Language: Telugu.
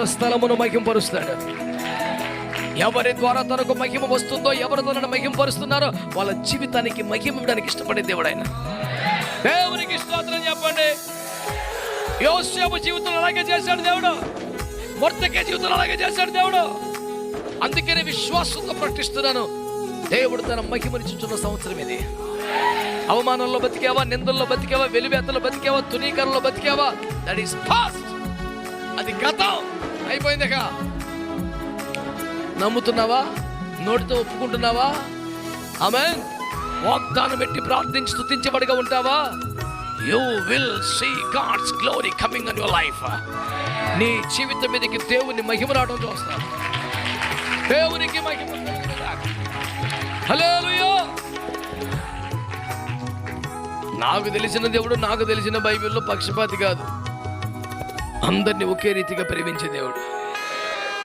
స్థలమును మహింపరుస్తాడు. ఎవరి ద్వారా తనకు మహిమ వస్తుందో ఎవరు తనను మహింపరుస్తున్నారో వాళ్ళ జీవితానికి మహిమ ఇవ్వడానికి ఇష్టపడే దేవుడు ఆయన దేవునికి స్తోత్రం చెప్పండి. యోసేపు జీవితంలో అలాగే చేశాడు దేవుడు. వర్తకే జీవితంలో అలాగే చేశాడు దేవుడు. అందుకనే విశ్వాసంతో ప్రకటిస్తున్నాను. దేవుడు తన మహిమనిచ్చుచున్న సంవత్సరం ఇది. అవమానంలో బతికావా నిందల్లో బతికేవా వెలివేతలో బతికేవా తునీకరణలో బతికావా? దట్ ఈస్ ఫాస్ట్ అది గతం. అయిపోయిందిగా. నమ్ముతున్నావా? నోటితో ఒప్పుకుంటున్నావా? ఆమె వాగ్దానం పెట్టి ప్రార్థించి స్థుతించబడిగా ఉంటావా? You will see God's glory coming on your life నీ జీవితం మీదకి దేవుని మహిమ రావడం చూస్తాను. దేవునికి మహిమ హలో నాకు తెలిసిన దేవుడు నాకు తెలిసిన బైబిల్లో పక్షపాతి కాదు. అందరినీ ఒకే రీతిగా ప్రేమించే దేవుడు.